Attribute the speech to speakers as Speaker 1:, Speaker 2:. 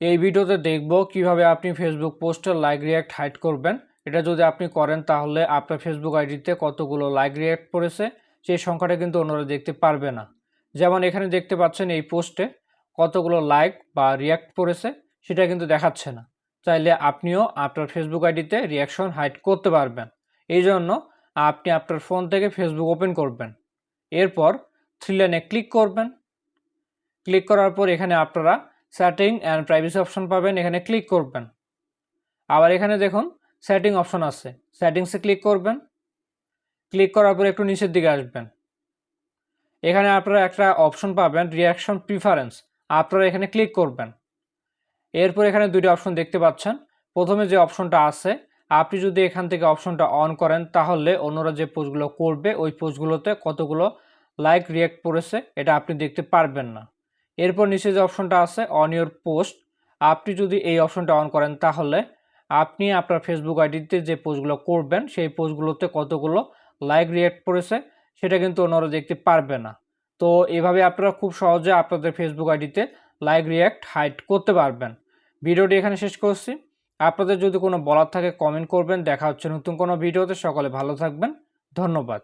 Speaker 1: এই ভিডিওতে দেখব কীভাবে আপনি ফেসবুক পোস্টে লাইক রিয়াক্ট হাইড করবেন। এটা যদি আপনি করেন তাহলে আপনার ফেসবুক আইডিতে কতগুলো লাইক রিয়াক্ট পড়েছে, সেই সংখ্যাটা কিন্তু অন্যরা দেখতে পারবে না। যেমন এখানে দেখতে পাচ্ছেন এই পোস্টে কতগুলো লাইক বা রিয়াক্ট পড়েছে, সেটা কিন্তু দেখাচ্ছে না। চাইলে আপনিও আপনার ফেসবুক আইডিতে রিয়াকশন হাইড করতে পারবেন। এই জন্য আপনি আপনার ফোন থেকে ফেসবুক ওপেন করবেন। এরপর থ্রি লাইনে ক্লিক করবেন। ক্লিক করার পর এখানে আপনারা সেটিং অ্যান্ড প্রাইভেসি অপশন পাবেন, এখানে ক্লিক করবেন। আবার এখানে দেখুন সেটিং অপশন আছে। সেটিংসে ক্লিক করবেন। ক্লিক করার পর একটু নিচের দিকে আসবেন। এখানে আপনারা একটা অপশন পাবেন রিয়াকশন প্রিফারেন্স আপনারা এখানে ক্লিক করবেন। এরপর এখানে দুটি অপশন দেখতে পাচ্ছেন। প্রথমে যে অপশনটা আছে, আপনি যদি এখান থেকে অপশনটা অন করেন, তাহলে অন্যরা যে পোস্টগুলো করবে, ওই পোস্টগুলোতে কতগুলো লাইক রিয়াক্ট পড়েছে এটা আপনি দেখতে পারবেন না। এরপর নিচে যে অপশনটা আছে অন ইওর পোস্ট আপনি যদি এই অপশনটা অন করেন তাহলে আপনি আপনার ফেসবুক আইডিতে যে পোস্টগুলো করবেন, সেই পোস্টগুলোতে কতগুলো লাইক রিয়াক্ট পড়েছে সেটা কিন্তু অন্যরা দেখতে পারবে না। তো এভাবে আপনারা খুব সহজে আপনাদের ফেসবুক আইডিতে লাইক রিয়াক্ট হাইড করতে পারবেন। ভিডিওটি এখানে শেষ করছি। আপনাদের যদি কোনো বলার থাকে কমেন্ট করবেন। দেখা হচ্ছে নতুন কোনো ভিডিওতে। সকলে ভালো থাকবেন। ধন্যবাদ।